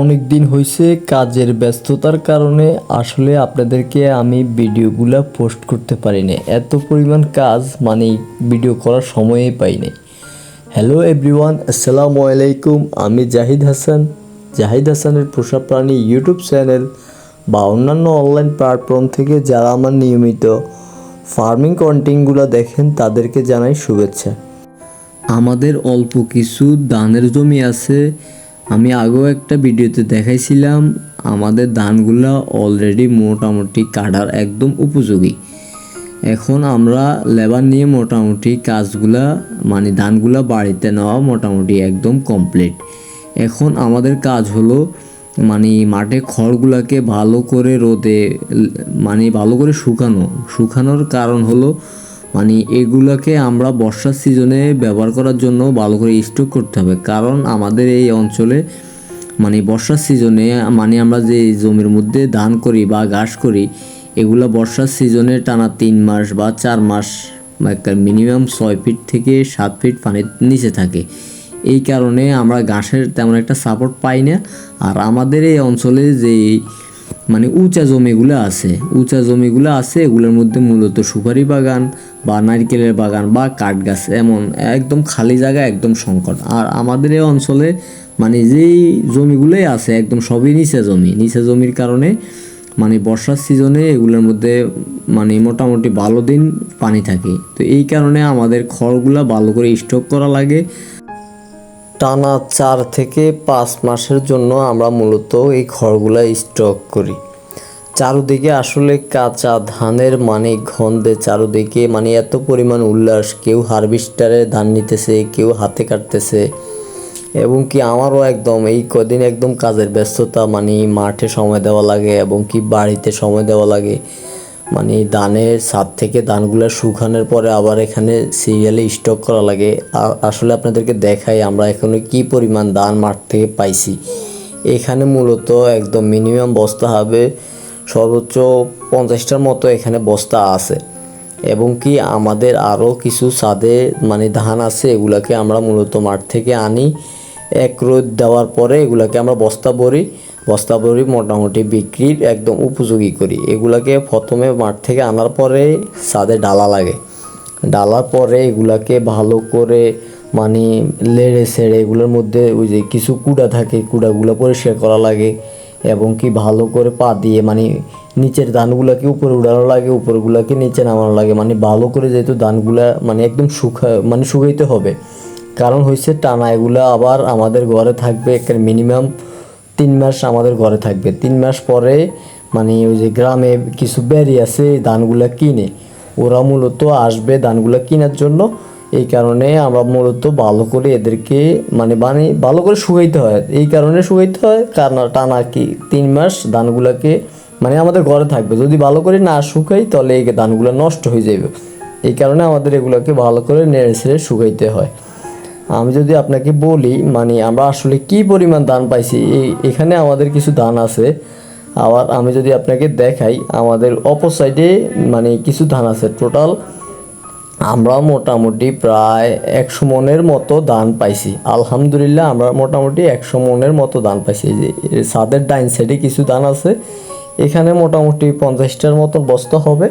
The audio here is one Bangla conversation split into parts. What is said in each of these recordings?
অনেক দিন হয়েছে কাজের ব্যস্ততার কারণে আসলে আপনাদেরকে আমি ভিডিওগুলো পোস্ট করতে পারি পারিনি। এত পরিমাণ কাজ মানে ভিডিও করার সময়ই পাইনি। হ্যালো এভরিওয়ান আসসালামু আলাইকুম। আমি জাহিদ হাসান। জাহিদ হাসানের পোষা প্রাণী ইউটিউব চ্যানেল বা অন্যান্য অনলাইন প্ল্যাটফর্ম থেকে যারা আমার নিয়মিত ফার্মিং কন্টেন্টগুলো দেখেন, তাদেরকে জানাই শুভেচ্ছা। আমাদের অল্প কিছু ধানের জমি আছে। আমি আগেও একটা ভিডিওতে দেখাইছিলাম, আমাদের ধানগুলা অলরেডি মোটামুটি কাটার একদম উপযোগী। এখন আমরা লেবার নিয়ে মোটামুটি কাজগুলা মানে ধানগুলা বাড়িতে নেওয়া মোটামুটি একদম কমপ্লিট এখন আমাদের কাজ হলো মানে মাঠে খড়গুলাকে ভালো করে রোদে মানে ভালো করে শুকানো। শুকানোর কারণ হলো মানে এগুলোকে আমরা বর্ষার সিজনে ব্যবহার করার জন্য ভালো করে স্টক করতে হবে। কারণ আমাদের এই অঞ্চলে মানে বর্ষার সিজনে মানে আমরা যে জমির মধ্যে ধান করি বা ঘাস করি, এগুলো বর্ষার সিজনে টানা তিন মাস বা চার মাস মিনিমাম ছয় ফিট থেকে সাত ফিট পানির নিচে থাকে। এই কারণে আমরা ঘাসের তেমন একটা সাপোর্ট পাই না। আর আমাদের এই অঞ্চলে যে মানে উঁচা জমিগুলো আছে। উঁচা জমিগুলো আছে, এগুলোর মধ্যে মূলত সুপারি বাগান বা নারকেলের বাগান বা কাঠ গাছ এমন একদম খালি জায়গা, একদম সংকট। আর আমাদের এই অঞ্চলে মানে যেই জমিগুলোই আছে, একদম সবই নিচে জমি। নিচে জমির কারণে মানে বর্ষার সিজনে এগুলোর মধ্যে মানে মোটামুটি ভালো দিন পানি থাকে। তো এই কারণে আমাদের খড়গুলা ভালো করে স্টক করা লাগে। টানা চার থেকে পাঁচ মাসের জন্য আমরা মূলত এই খড়গুলা স্টক করি। চারুদিকে আসলে কাঁচা ধানের মানে গন্ধে চারুদিকে মানে এত পরিমাণ উল্লাস, কেউ হারভেস্টারে ধান নিতেছে, কেউ হাতে কাটতেছে। এবং কি আমারও একদম এই কদিন একদম কাজের ব্যস্ততা মানে মাঠে সময় দেওয়া লাগে এবং কি বাড়িতে সময় দেওয়া লাগে। মানে ধানের ছাদ থেকে ধানগুলো শুকানোর পরে আবার এখানে সিরিয়ালে স্টক করা লাগে। আসলে আপনাদেরকে দেখাই আমরা এখানে কি পরিমাণ ধান মাঠ থেকে পাইছি। এখানে মূলত একদম মিনিমাম বস্তা হবে সর্বোচ্চ পঞ্চাশটার মতো এখানে বস্তা আছে। এবং কি আমাদের আরও কিছু ছাদে মানে ধান আছে, এগুলাকে আমরা মূলত মাঠ থেকে আনি। এক রোদ দেওয়ার পরে এগুলাকে আমরা বস্তা ভরি বস্তা ভরি মোটামুটি বিক্রির একদম উপযোগী করি। এগুলাকে প্রথমে মাঠ থেকে আনার পরে ছাদে ডালা লাগে। ডালার পরে এগুলাকে ভালো করে মানে লেড়ে ছেড়ে এগুলোর মধ্যে ওই যে কিছু কুড়া থাকে, কুড়াগুলো পরিষ্কার করা লাগে এবং কি ভালো করে পা দিয়ে মানে নিচের ধানগুলোকে উপরে উড়ানো লাগে, উপরগুলোকে নিচে নামানো লাগে। মানে ভালো করে যেহেতু ধানগুলা মানে একদম শুকা মানে শুকাইতে হবে। কারণ হয়েছে টানা এগুলা আবার আমাদের ঘরে থাকবে একটা মিনিমাম তিন মাস আমাদের ঘরে থাকবে। তিন মাস পরে মানে ওই যে গ্রামে কিছু ব্যারি আছে, ধানগুলা কিনে, ওরা মূলত আসবে ধানগুলো কেনার জন্য। এই কারণে আমরা মূলত ভালো করে এদেরকে মানে মানে ভালো করে শুকাইতে হয়। এই কারণে শুকাইতে হয়, কারণ টানা কি তিন মাস ধানগুলোকে মানে আমাদের ঘরে থাকবে। যদি ভালো করে না শুকাই, তাহলে এই ধানগুলো নষ্ট হয়ে যাবে এই কারণে আমাদের এগুলোকে ভালো করে নেড়ে ছেড়ে শুকাইতে হয়। আমি যদি আপনাকে বলি মানে আমরা আসলে কি পরিমাণ ধান পাইছি, এই, এখানে আমাদের কিছু ধান আছে। আবার আমি যদি আপনাকে দেখাই, আমাদের অপর সাইডে মানে কিছু ধান আছে। টোটাল আমরা মোটামুটি প্রায় একশো মনের মতো ধান পাইছি। আলহামদুলিল্লাহ, আমরা মোটামুটি একশো মনের মতো ধান পাইছি। যে ছাদের ডাইন সাইডে কিছু ধান আছে। এখানে মোটামুটি পঞ্চাশটার মতো বস্তা হবে।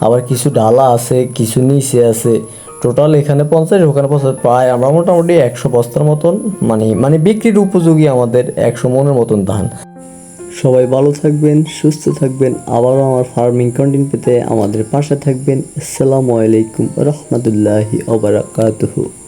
আবার কিছু ডালা আছে, কিছু নিচে আছে। টোটাল এখানে পঞ্চাশ, ওখানে পঞ্চাশ, প্রায় আমরা মোটামুটি একশো বস্তার মতন মানে মানে বিক্রির উপযোগী আমাদের একশো মনের মতন ধান। সবাই ভালো থাকবেন, সুস্থ থাকবেন, আবারও আমার ফার্মিং কন্টেন্ট পেতে আমাদের পাশে থাকবেন। আসসালামু আলাইকুম রহমতুল্লাহি ওবারাকাতুহু।